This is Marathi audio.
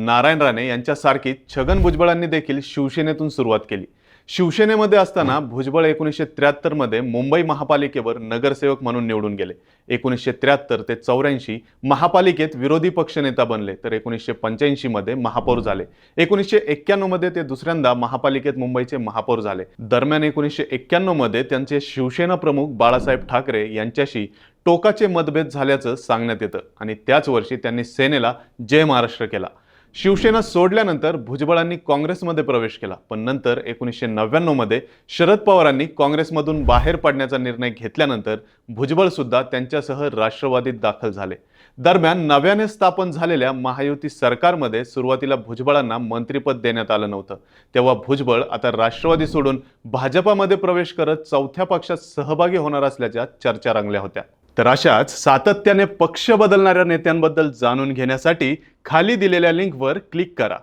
नारायण राणे यांच्यासारखी छगन भुजबळांनी देखील शिवसेनेतून सुरुवात केली. शिवसेनेमध्ये असताना भुजबळ एकोणीसशे त्र्याहत्तरमध्ये मुंबई महापालिकेवर नगरसेवक म्हणून निवडून गेले. एकोणीसशे त्र्याहत्तर ते चौऱ्याऐंशी महापालिकेत विरोधी पक्षनेता बनले तर एकोणीसशे पंच्याऐंशीमध्ये महापौर झाले. एकोणीसशे एक्क्याण्णवमध्ये ते दुसऱ्यांदा महापालिकेत मुंबईचे महापौर झाले. दरम्यान एकोणीसशे एक्क्याण्णवमध्ये त्यांचे शिवसेना प्रमुख बाळासाहेब ठाकरे यांच्याशी टोकाचे मतभेद झाल्याचं सांगण्यात येतं आणि त्याच वर्षी त्यांनी सेनेला जय महाराष्ट्र केला. शिवसेना सोडल्यानंतर भुजबळांनी काँग्रेसमध्ये प्रवेश केला पण नंतर एकोणीसशे नव्याण्णवमध्ये शरद पवारांनी काँग्रेसमधून बाहेर पडण्याचा निर्णय घेतल्यानंतर भुजबळ सुद्धा त्यांच्यासह राष्ट्रवादीत दाखल झाले. दरम्यान नव्याने स्थापन झालेल्या महायुती सरकारमध्ये सुरुवातीला भुजबळांना मंत्रिपद देण्यात आलं नव्हतं. तेव्हा भुजबळ आता राष्ट्रवादी सोडून भाजपामध्ये प्रवेश करत चौथ्या पक्षात सहभागी होणार असल्याच्या चर्चा रंगल्या होत्या. तर अशाच सातत्याने पक्ष बदलणाऱ्या नेत्यांबद्दल जाणून घेण्यासाठी खाली दिलेल्या लिंकवर क्लिक करा.